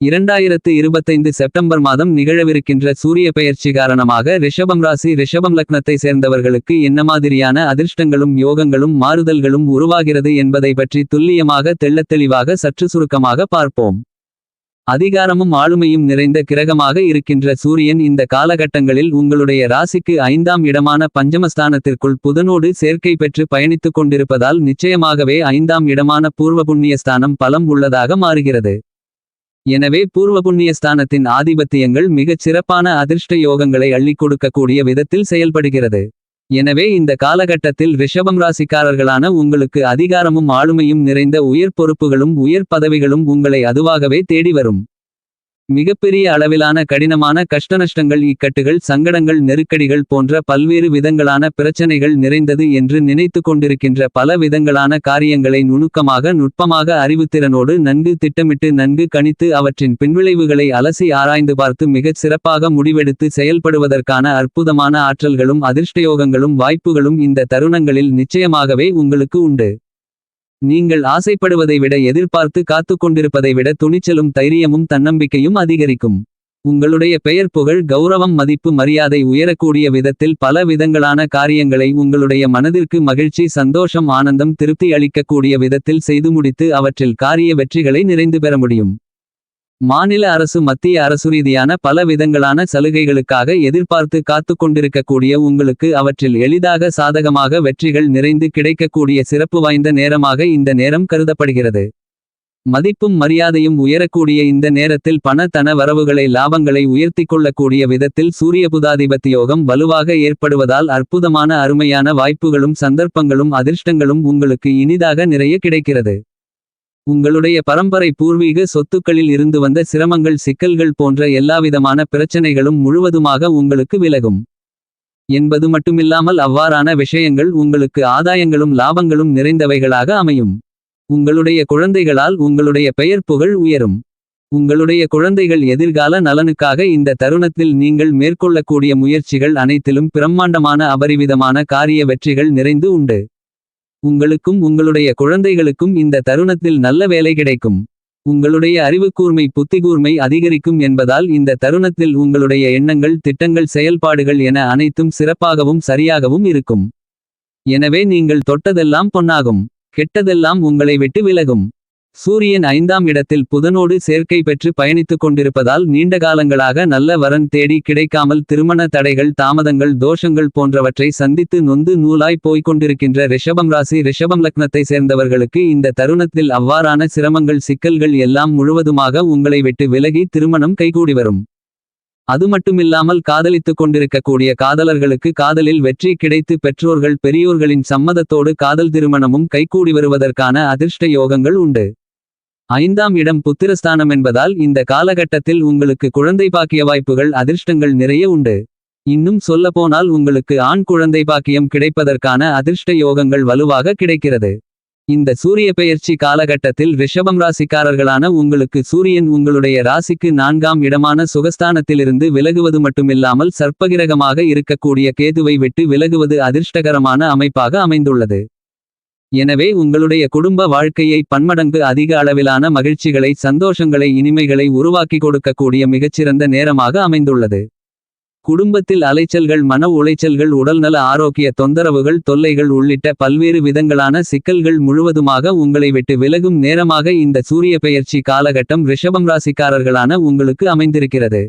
இரண்டாயிரத்து இருபத்தைந்து செப்டம்பர் மாதம் நிகழவிருக்கின்ற சூரிய பெயர்ச்சி காரணமாக ரிஷபம் ராசி ரிஷபம் லக்னத்தை சேர்ந்தவர்களுக்கு என்ன மாதிரியான அதிர்ஷ்டங்களும் யோகங்களும் மாறுதல்களும் உருவாகிறது என்பதை பற்றி துல்லியமாக தெள்ளத் தெளிவாக சற்று சுருக்கமாக பார்ப்போம். அதிகாரமும் ஆளுமையும் நிறைந்த கிரகமாக இருக்கின்ற சூரியன் இந்த காலகட்டங்களில் உங்களுடைய ராசிக்கு ஐந்தாம் இடமான பஞ்சமஸ்தானத்திற்குள் புதனோடு சேர்க்கை பெற்று பயணித்துக் கொண்டிருப்பதால் நிச்சயமாகவே ஐந்தாம் இடமான பூர்வ புண்ணியஸ்தானம் பலம் உள்ளதாக மாறுகிறது. எனவே பூர்வ புண்ணிய ஸ்தானத்தின் ஆதிபத்தியங்கள் மிகச் சிறப்பான அதிர்ஷ்ட யோகங்களை அள்ளிக் கொடுக்கக்கூடிய விதத்தில் செயல்படுகிறது. எனவே இந்த காலகட்டத்தில் ரிஷபம் ராசிக்காரர்களான உங்களுக்கு அதிகாரமும் ஆளுமையும் நிறைந்த உயர் பொறுப்புகளும் உயர் பதவிகளும் உங்களை அதுவாகவே தேடி வரும். மிகப்பெரிய அளவிலான கடினமான கஷ்டநஷ்டங்கள் இக்கட்டுகள் சங்கடங்கள் நெருக்கடிகள் போன்ற பல்வேறு விதங்களான பிரச்சனைகள் நிறைந்தது என்று நினைத்து கொண்டிருக்கின்ற பல விதங்களான காரியங்களை நுணுக்கமாக நுட்பமாக அறிவுத்திறனோடு நன்கு திட்டமிட்டு நன்கு கணித்து அவற்றின் பின்விளைவுகளை அலசி ஆராய்ந்து பார்த்து மிகச் சிறப்பாக முடிவெடுத்து செயல்படுவதற்கான அற்புதமான ஆற்றல்களும் அதிர்ஷ்டயோகங்களும் வாய்ப்புகளும் இந்த தருணங்களில் நிச்சயமாகவே உங்களுக்கு உண்டு. நீங்கள் ஆசைப்படுவதை விட எதிர்பார்த்து காத்துக் கொண்டிருப்பதை விட துணிச்சலும் தைரியமும் தன்னம்பிக்கையும் அதிகரிக்கும். உங்களுடைய பெயர் புகழ் கௌரவம் மதிப்பு மரியாதை உயரக்கூடிய விதத்தில் பல விதங்களான காரியங்களை உங்களுடைய மனதிற்கு மகிழ்ச்சி சந்தோஷம் ஆனந்தம் திருப்தி அளிக்கக்கூடிய விதத்தில் செய்து முடித்து அவற்றில் காரிய வெற்றிகளை நிறைந்து பெற முடியும். மாநில அரசு மத்திய அரசு ரீதியான பல விதங்களான சலுகைகளுக்காக எதிர்பார்த்து காத்து கொண்டிருக்கக்கூடிய உங்களுக்கு அவற்றில் எளிதாக சாதகமாக வெற்றிகள் நிறைந்து கிடைக்கக்கூடிய சிறப்பு வாய்ந்த நேரமாக இந்த நேரம் கருதப்படுகிறது. மதிப்பும் மரியாதையும் உயரக்கூடிய இந்த நேரத்தில் பண தன வரவுகளை லாபங்களை உயர்த்திக் கொள்ளக்கூடிய விதத்தில் சூரிய புதாதிபத்தியோகம் வலுவாக ஏற்படுவதால் அற்புதமான அருமையான வாய்ப்புகளும் சந்தர்ப்பங்களும் அதிர்ஷ்டங்களும் உங்களுக்கு இனிதாக நிறைய கிடைக்கிறது. உங்களுடைய பரம்பரை பூர்வீக சொத்துக்களில் இருந்து வந்த சிரமங்கள் சிக்கல்கள் போன்ற எல்லாவிதமான பிரச்சனைகளும் முழுவதுமாக உங்களுக்கு விலகும். என்பது மட்டுமில்லாமல் அவ்வாறான விஷயங்கள் உங்களுக்கு ஆதாயங்களும் லாபங்களும் நிறைந்தவைகளாக அமையும். உங்களுடைய குழந்தைகளால் உங்களுடைய பெயர் புகழ் உயரும். உங்களுடைய குழந்தைகள் எதிர்கால நலனுக்காக இந்த தருணத்தில் நீங்கள் மேற்கொள்ளக்கூடிய முயற்சிகள் அனைத்திலும் பிரம்மாண்டமான அபரிவிதமான காரிய வெற்றிகள் நிறைந்து உண்டு. உங்களுக்கும் உங்களுடைய குழந்தைகளுக்கும் இந்த தருணத்தில் நல்ல வேலை கிடைக்கும். உங்களுடைய அறிவுக்கூர்மை புத்திகூர்மை அதிகரிக்கும் என்பதால் இந்த தருணத்தில் உங்களுடைய எண்ணங்கள் திட்டங்கள் செயல்பாடுகள் என அனைத்தும் சிறப்பாகவும் சரியாகவும் இருக்கும். எனவே நீங்கள் தொட்டதெல்லாம் பொன்னாகும். கெட்டதெல்லாம் உங்களை விட்டு விலகும். சூரியன் ஐந்தாம் இடத்தில் புதனோடு சேர்க்கை பெற்று பயணித்துக் கொண்டிருப்பதால் நீண்ட காலங்களாக நல்ல வரன் தேடி கிடைக்காமல் திருமண தடைகள் தாமதங்கள் தோஷங்கள் போன்றவற்றை சந்தித்து நொந்து நூலாய் போய்க் கொண்டிருக்கின்ற ரிஷபம் ராசி ரிஷபம் லக்னத்தை சேர்ந்தவர்களுக்கு இந்த தருணத்தில் அவ்வாறான சிரமங்கள் சிக்கல்கள் எல்லாம் முழுவதுமாக உங்களை விட்டு விலகி திருமணம் கைகூடி வரும். அது மட்டுமில்லாமல் காதலித்துக் கொண்டிருக்கக்கூடிய காதலர்களுக்கு காதலில் வெற்றி கிடைத்து பெற்றோர்கள் பெரியோர்களின் சம்மதத்தோடு காதல் திருமணமும் கைகூடி வருவதற்கான அதிர்ஷ்ட யோகங்கள் உண்டு. ஐந்தாம் இடம் புத்திரஸ்தானம் என்பதால் இந்த காலகட்டத்தில் உங்களுக்கு குழந்தை பாக்கிய வாய்ப்புகள் அதிர்ஷ்டங்கள் நிறைய உண்டு. இன்னும் சொல்லப்போனால் உங்களுக்கு ஆண் குழந்தை பாக்கியம் கிடைப்பதற்கான அதிர்ஷ்ட யோகங்கள் வலுவாக கிடைக்கிறது. இந்த சூரிய பெயர்ச்சி காலகட்டத்தில் ரிஷபம் ராசிக்காரர்களான உங்களுக்கு சூரியன் உங்களுடைய ராசிக்கு நான்காம் இடமான சுகஸ்தானத்திலிருந்து விலகுவது மட்டுமில்லாமல் சர்ப்பகிரகமாக இருக்கக்கூடிய கேதுவை விட்டு விலகுவது அதிர்ஷ்டகரமான அமைப்பாக அமைந்துள்ளது. எனவே உங்களுடைய குடும்ப வாழ்க்கையை பன்மடங்கு அதிக அளவிலான மகிழ்ச்சிகளை சந்தோஷங்களை இனிமைகளை உருவாக்கி கொடுக்கக்கூடிய மிகச்சிறந்த நேரமாக அமைந்துள்ளது. குடும்பத்தில் அலைச்சல்கள் மன உளைச்சல்கள் உடல்நல ஆரோக்கிய தொந்தரவுகள் தொல்லைகள் உள்ளிட்ட பல்வேறு விதங்களான சிக்கல்கள் முழுவதுமாக உங்களை விட்டு விலகும் நேரமாக இந்த சூரிய பெயர்ச்சி காலகட்டம் ரிஷபம் ராசிக்காரர்களான உங்களுக்கு அமைந்திருக்கிறது.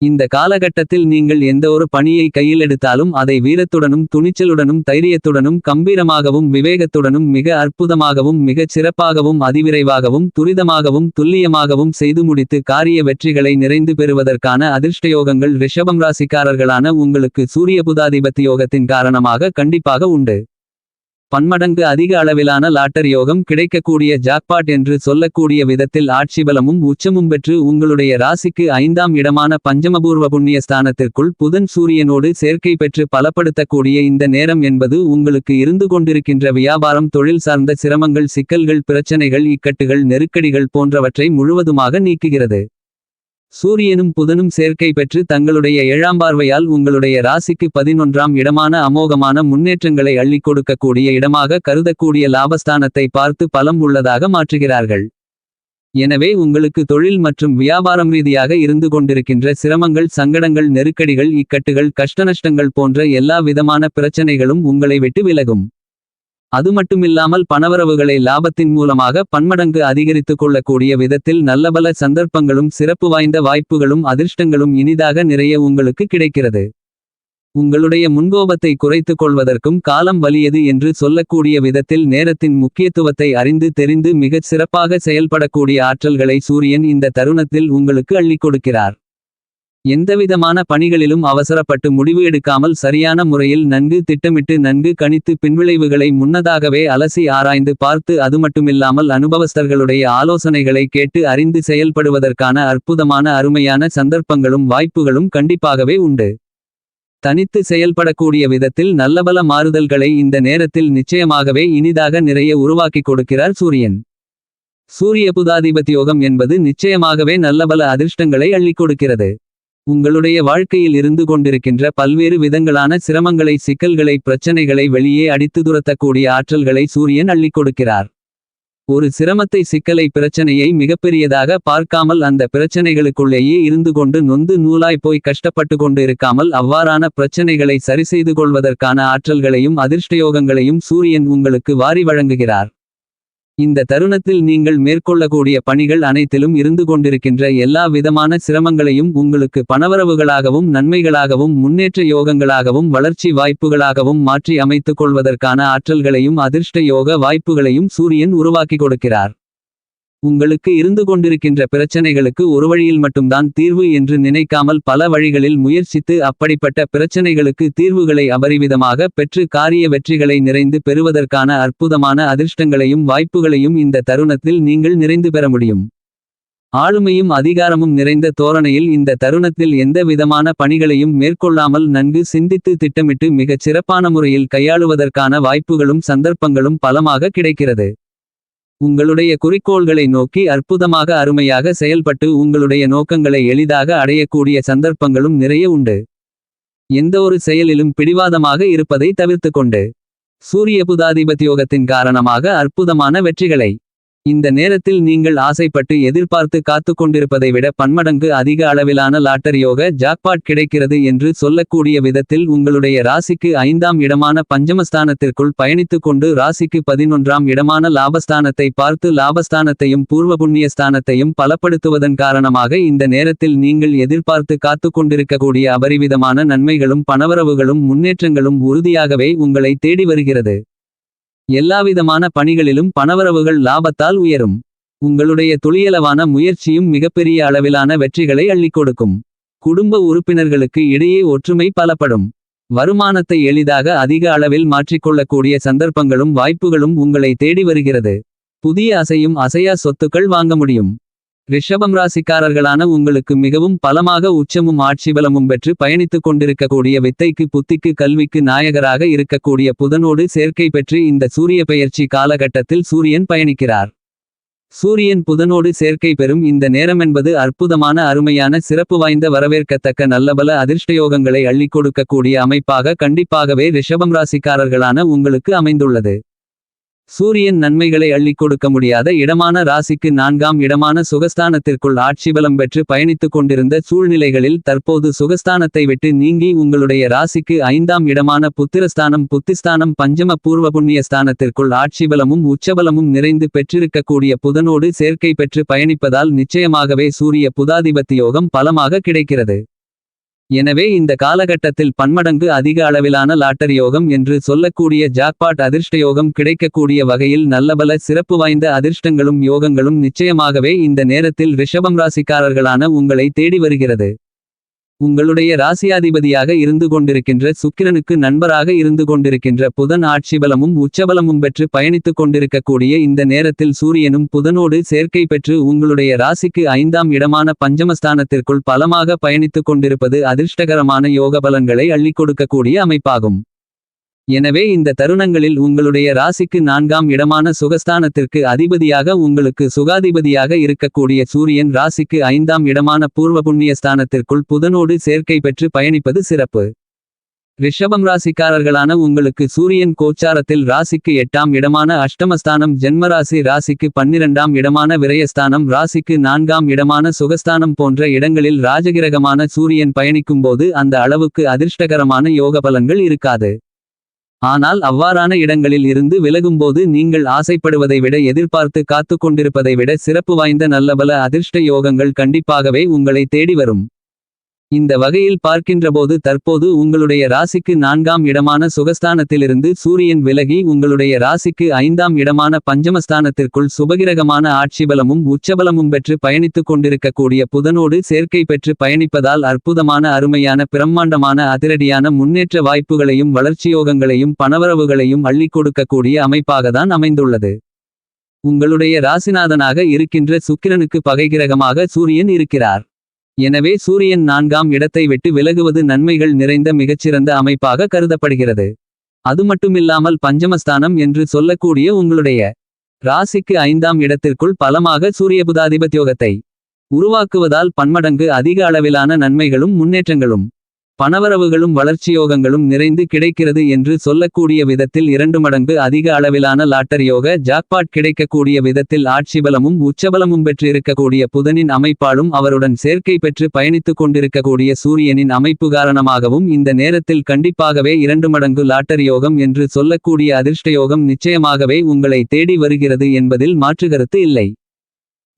இந்த காலகட்டத்தில் நீங்கள் எந்த ஒரு பணியை கையில் எடுத்தாலும் அதை வீரத்துடனும் துணிச்சலுடனும் தைரியத்துடனும் கம்பீரமாகவும் விவேகத்துடனும் மிக அற்புதமாகவும் மிகச் சிறப்பாகவும் அதிவிரைவாகவும் துரிதமாகவும் துல்லியமாகவும் செய்து முடித்து காரிய வெற்றிகளை நிறைந்து பெறுவதற்கான அதிர்ஷ்டயோகங்கள் ரிஷபம் ராசிக்காரர்களான உங்களுக்கு சூரிய புதாதிபத்தி யோகத்தின் காரணமாக கண்டிப்பாக உண்டு. பன்மடங்கு அதிக அளவிலான லாட்டர் யோகம் கிடைக்கக்கூடிய ஜாக்பாட் என்று சொல்லக்கூடிய விதத்தில் ஆட்சிபலமும் உச்சமும் பெற்று உங்களுடைய ராசிக்கு ஐந்தாம் இடமான பஞ்சமபூர்வ புண்ணிய ஸ்தானத்திற்குள் புதன் சூரியனோடு சேர்க்கை பெற்று பலப்படுத்தக்கூடிய இந்த நேரம் என்பது உங்களுக்கு இருந்து கொண்டிருக்கின்ற வியாபாரம் தொழில் சார்ந்த சிரமங்கள் சிக்கல்கள் பிரச்சனைகள் இக்கட்டுகள் நெருக்கடிகள் போன்றவற்றை முழுவதுமாக நீக்குகிறது. சூரியனும் புதனும் சேர்க்கை பெற்று தங்களுடைய ஏழாம் பார்வையால் உங்களுடைய ராசிக்கு பதினொன்றாம் இடமான அமோகமான முன்னேற்றங்களை அள்ளிக் கொடுக்கக்கூடிய இடமாக கருதக்கூடிய லாபஸ்தானத்தை பார்த்து பலம் உள்ளதாக மாற்றுகிறார்கள். எனவே உங்களுக்கு தொழில் மற்றும் வியாபாரம் ரீதியாக இருந்து கொண்டிருக்கின்ற சிரமங்கள் சங்கடங்கள் நெருக்கடிகள் இக்கட்டுகள் கஷ்டநஷ்டங்கள் போன்ற எல்லா விதமான பிரச்சனைகளும் உங்களை விட்டு விலகும். அது மட்டுமில்லாமல் பணவரவுகளை லாபத்தின் மூலமாக பன்மடங்கு அதிகரித்துக் கொள்ளக்கூடிய விதத்தில் நல்லபல சந்தர்ப்பங்களும் சிறப்பு வாய்ந்த வாய்ப்புகளும் அதிர்ஷ்டங்களும் இனிதாக நிறைய உங்களுக்கு கிடைக்கிறது. உங்களுடைய முன்கோபத்தை குறைத்துக் கொள்வதற்கும் காலம் வலியது என்று சொல்லக்கூடிய விதத்தில் நேரத்தின் முக்கியத்துவத்தை அறிந்து தெரிந்து மிகச் சிறப்பாக செயல்படக்கூடிய ஆற்றல்களை சூரியன் இந்த தருணத்தில் உங்களுக்கு அள்ளிக் கொடுக்கிறார். எந்தவிதமான பணிகளிலும் அவசரப்பட்டு முடிவு எடுக்காமல் சரியான முறையில் நன்கு திட்டமிட்டு நன்கு கணித்து பின்விளைவுகளை முன்னதாகவே அலசி ஆராய்ந்து பார்த்து அதுமட்டுமில்லாமல் அனுபவஸ்தர்களுடைய ஆலோசனைகளை கேட்டு அறிந்து செயல்படுவதற்கான அற்புதமான அருமையான சந்தர்ப்பங்களும் வாய்ப்புகளும் கண்டிப்பாகவே உண்டு. தனித்து செயல்படக்கூடிய விதத்தில் நல்லபல மாறுதல்களை இந்த நேரத்தில் நிச்சயமாகவே இனிதாக நிறைய உருவாக்கிக் கொடுக்கிறார் சூரியன். சூரிய புதாதிபத்தியோகம் என்பது நிச்சயமாகவே நல்லபல அதிர்ஷ்டங்களை அள்ளிக் கொடுக்கிறது. உங்களுடைய வாழ்க்கையில் இருந்து கொண்டிருக்கின்ற பல்வேறு விதங்களான சிரமங்களை சிக்கல்களை பிரச்சனைகளை வெளியே அடித்து துரத்தக்கூடிய ஆற்றல்களை சூரியன் அள்ளிக் கொடுக்கிறார். ஒரு சிரமத்தை சிக்கலை பிரச்சனையை மிகப்பெரியதாக பார்க்காமல் அந்த பிரச்சனைகளுக்குள்ளேயே இருந்து கொண்டு நொந்து நூலாய் போய் கஷ்டப்பட்டு கொண்டு இருக்காமல் அவ்வாறான பிரச்சனைகளை சரிசெய்து கொள்வதற்கான ஆற்றல்களையும் அதிர்ஷ்டயோகங்களையும் சூரியன் உங்களுக்கு வாரி வழங்குகிறார். இந்த தருணத்தில் நீங்கள் மேற்கொள்ளக்கூடிய பணிகள் அனைத்திலும் இருந்து கொண்டிருக்கின்ற எல்லா விதமான சிரமங்களையும் உங்களுக்கு பணவரவுகளாகவும் நன்மைகளாகவும் முன்னேற்ற யோகங்களாகவும் வளர்ச்சி வாய்ப்புகளாகவும் மாற்றி அமைத்துக் கொள்வதற்கான ஆற்றல்களையும் அதிர்ஷ்ட யோக வாய்ப்புகளையும் சூரியன் உருவாக்கி கொடுக்கிறார். உங்களுக்கு இருந்து கொண்டிருக்கின்ற பிரச்சனைகளுக்கு ஒரு வழியில் மட்டும்தான் தீர்வு என்று நினைக்காமல் பல வழிகளில் முயற்சித்து அப்படிப்பட்ட பிரச்சனைகளுக்கு தீர்வுகளை அபரிவிதமாக பெற்று காரிய வெற்றிகளை நிறைந்து பெறுவதற்கான அற்புதமான அதிர்ஷ்டங்களையும் வாய்ப்புகளையும் இந்த தருணத்தில் நீங்கள் நிறைந்து பெற முடியும். ஆளுமையும் அதிகாரமும் நிறைந்த தோரணையில் இந்த தருணத்தில் எந்த விதமான பணிகளையும் மேற்கொள்ளாமல் நன்கு சிந்தித்து திட்டமிட்டு மிகச் சிறப்பான முறையில் கையாளுவதற்கான வாய்ப்புகளும் சந்தர்ப்பங்களும் பலமாக கிடைக்கிறது. உங்களுடைய குறிக்கோள்களை நோக்கி அற்புதமாக அருமையாக செயல்பட்டு உங்களுடைய நோக்கங்களை எளிதாக அடையக்கூடிய சந்தர்ப்பங்களும் நிறைய உண்டு. எந்த ஒரு செயலிலும் பிடிவாதமாக இருப்பதை தவிர்த்துக் கொண்டு சூரிய புதாதிபத்தியோகத்தின் காரணமாக அற்புதமான வெற்றிகளை இந்த நேரத்தில் நீங்கள் ஆசைப்பட்டு எதிர்பார்த்து காத்து கொண்டிருப்பதை விட பன்மடங்கு அதிக அளவிலான லாட்டரியோக ஜாக்பாட் கிடைக்கிறது என்று சொல்லக்கூடிய விதத்தில் உங்களுடைய ராசிக்கு ஐந்தாம் இடமான பஞ்சமஸ்தானத்திற்குள் பயணித்துக் கொண்டு ராசிக்கு பதினொன்றாம் இடமான லாபஸ்தானத்தை பார்த்து லாபஸ்தானத்தையும் பூர்வ புண்ணிய ஸ்தானத்தையும் பலப்படுத்துவதன் காரணமாக இந்த நேரத்தில் நீங்கள் எதிர்பார்த்து காத்துக் கொண்டிருக்கக்கூடிய அபரிவிதமான நன்மைகளும் பணவரவுகளும் முன்னேற்றங்களும் உறுதியாகவே உங்களை தேடி வருகிறது. எல்லாவிதமான பணிகளிலும் பணவரவுகள் லாபத்தால் உயரும். உங்களுடைய துளியளவான முயற்சியும் மிகப்பெரிய அளவிலான வெற்றிகளை அள்ளிக் கொடுக்கும். குடும்ப உறுப்பினர்களுக்கு இடையே ஒற்றுமை பலப்படும். வருமானத்தை எளிதாக அதிக அளவில் மாற்றிக்கொள்ளக்கூடிய சந்தர்ப்பங்களும் வாய்ப்புகளும் உங்களை தேடி வருகிறது. புதிய அசையும் அசையா சொத்துக்கள் வாங்க முடியும். ரிஷபம் ராசிக்காரர்களான உங்களுக்கு மிகவும் பலமாக உச்சமும் ஆட்சிபலமும் பெற்று பயணித்துக் கொண்டிருக்கக்கூடிய வித்தைக்கு புத்திக்கு கல்விக்கு நாயகராக இருக்கக்கூடிய புதனோடு சேர்க்கை பெற்று இந்த சூரிய பெயர்ச்சி காலகட்டத்தில் சூரியன் பயணிக்கிறார். சூரியன் புதனோடு சேர்க்கை பெறும் இந்த நேரமென்பது அற்புதமான அருமையான சிறப்பு வாய்ந்த வரவேற்கத்தக்க நல்லபல அதிர்ஷ்டயோகங்களை அள்ளிக் கொடுக்கக்கூடிய அமைப்பாக கண்டிப்பாகவே ரிஷபம் ராசிக்காரர்களான உங்களுக்கு அமைந்துள்ளது. சூரியன் நன்மைகளை அள்ளிக் கொடுக்க முடியாத இடமான ராசிக்கு நான்காம் இடமான சுகஸ்தானத்திற்குள் ஆட்சி பலம் பெற்று பயணித்துக் கொண்டிருந்த சூழ்நிலைகளில் தற்போது சுகஸ்தானத்தை விட்டு நீங்கி உங்களுடைய ராசிக்கு ஐந்தாம் இடமான புத்திரஸ்தானம் புத்திஸ்தானம் பஞ்சம பூர்வ புண்ணிய ஸ்தானத்திற்குள் ஆட்சி பலமும் உச்சபலமும் நிறைந்து பெற்றிருக்கக்கூடிய புதனோடு சேர்க்கை பெற்று பயணிப்பதால் நிச்சயமாகவே சூரிய புதாதிபத்தியோகம் பலமாக கிடைக்கிறது. எனவே இந்த காலகட்டத்தில் பன்மடங்கு அதிக அளவிலான லாட்டரி யோகம் என்று சொல்லக்கூடிய ஜாக்பாட் அதிர்ஷ்டயோகம் கிடைக்கக்கூடிய வகையில் நல்லபல சிறப்பு வாய்ந்த அதிர்ஷ்டங்களும் யோகங்களும் நிச்சயமாகவே இந்த நேரத்தில் ரிஷபம் ராசிக்காரர்களான உங்களை தேடி வருகிறது. உங்களுடைய ராசியாதிபதியாக இருந்து கொண்டிருக்கின்ற சுக்கிரனுக்கு நண்பராக இருந்து கொண்டிருக்கின்ற புதன் ஆட்சிபலமும் உச்சபலமும் பெற்று பயணித்துக் கொண்டிருக்கக்கூடிய இந்த நேரத்தில் சூரியனும் புதனோடு சேர்க்கை பெற்று உங்களுடைய ராசிக்கு ஐந்தாம் இடமான பஞ்சமஸ்தானத்திற்குள் பலமாக பயணித்துக் கொண்டிருப்பது அதிர்ஷ்டகரமான யோக பலன்களை அள்ளிக் கொடுக்கக்கூடிய அமைப்பாகும். எனவே இந்த தருணங்களில் உங்களுடைய ராசிக்கு நான்காம் இடமான சுகஸ்தானத்திற்கு அதிபதியாக உங்களுக்கு சுகாதிபதியாக இருக்கக்கூடிய சூரியன் ராசிக்கு ஐந்தாம் இடமான பூர்வ புண்ணியஸ்தானத்திற்குள் புதனோடு சேர்க்கை பெற்று பயணிப்பது சிறப்பு. ரிஷபம் ராசிக்காரர்களான உங்களுக்கு சூரியன் கோச்சாரத்தில் ராசிக்கு எட்டாம் இடமான அஷ்டமஸ்தானம் ஜென்மராசி ராசிக்கு பன்னிரண்டாம் இடமான விரயஸ்தானம் ராசிக்கு நான்காம் இடமான சுகஸ்தானம் போன்ற இடங்களில் ராஜகிரகமான சூரியன் பயணிக்கும்போது அந்த அளவுக்கு அதிர்ஷ்டகரமான யோக பலன்கள் இருக்காது. ஆனால் அவ்வாறான இடங்களில் இருந்து விலகும்போது நீங்கள் ஆசைப்படுவதை விட எதிர்பார்த்து காத்து கொண்டிருப்பதை விட சிறப்பு வாய்ந்த நல்லபல அதிர்ஷ்ட யோகங்கள் கண்டிப்பாகவே உங்களை தேடி வரும். இந்த வகையில் பார்க்கின்றபோது தற்போது உங்களுடைய ராசிக்கு நான்காம் இடமான சுகஸ்தானத்திலிருந்து சூரியன் விலகி உங்களுடைய ராசிக்கு ஐந்தாம் இடமான பஞ்சமஸ்தானத்திற்குள் சுபகிரகமான ஆட்சிபலமும் உச்சபலமும் பெற்று பயணித்துக் கொண்டிருக்கக்கூடிய புதனோடு சேர்க்கை பெற்று பயணிப்பதால் அற்புதமான அருமையான பிரம்மாண்டமான அதிரடியான முன்னேற்ற வாய்ப்புகளையும் வளர்ச்சியோகங்களையும் பணவரவுகளையும் அள்ளிக் கொடுக்கக்கூடிய அமைப்பாகத்தான் அமைந்துள்ளது. உங்களுடைய ராசிநாதனாக இருக்கின்ற சுக்கிரனுக்கு பகைகிரகமாக சூரியன் இருக்கிறார். எனவே சூரியன் நான்காம் இடத்தை விட்டு விலகுவது நன்மைகள் நிறைந்த மிகச்சிறந்த அமைப்பாக கருதப்படுகிறது. அது மட்டுமில்லாமல் பஞ்சமஸ்தானம் என்று சொல்லக்கூடிய உங்களுடைய ராசிக்கு ஐந்தாம் இடத்திற்குள் பலமாக சூரியபுதாதிபத்யோகத்தை உருவாக்குவதால் பன்மடங்கு அதிக அளவிலான நன்மைகளும் முன்னேற்றங்களும் பணவரவுகளும் வளர்ச்சியோகங்களும் நிறைந்து கிடைக்கிறது என்று சொல்லக்கூடிய விதத்தில் இரண்டு மடங்கு அதிக அளவிலான லாட்டரியோக ஜாக்பாட் கிடைக்கக்கூடிய விதத்தில் ஆட்சிபலமும் உச்சபலமும் பெற்றிருக்கக்கூடிய புதனின் அமைப்பாலும் அவருடன் சேர்க்கை பெற்று பயணித்துக் கொண்டிருக்கக்கூடிய சூரியனின் அமைப்பு காரணமாகவும் இந்த நேரத்தில் கண்டிப்பாகவே இரண்டு மடங்கு லாட்டரியோகம் என்று சொல்லக்கூடிய அதிர்ஷ்டயோகம் நிச்சயமாகவே உங்களை தேடி வருகிறது என்பதில் மாற்றுகருத்து இல்லை.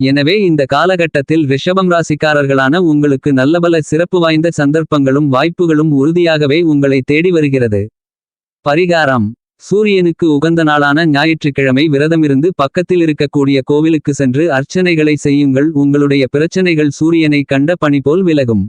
எனவே இந்த காலகட்டத்தில் ரிஷபம் ராசிக்காரர்களான உங்களுக்கு நல்லபல சிறப்பு வாய்ந்த சந்தர்ப்பங்களும் வாய்ப்புகளும் உறுதியாகவே உங்களை தேடி வருகிறது. பரிகாரம். சூரியனுக்கு உகந்த நாளான ஞாயிற்றுக்கிழமை விரதமிருந்து பக்கத்தில் இருக்கக்கூடிய கோவிலுக்கு சென்று அர்ச்சனைகளை செய்யுங்கள். உங்களுடைய பிரச்சனைகள் சூரியனை கண்ட பணி போல் விலகும்.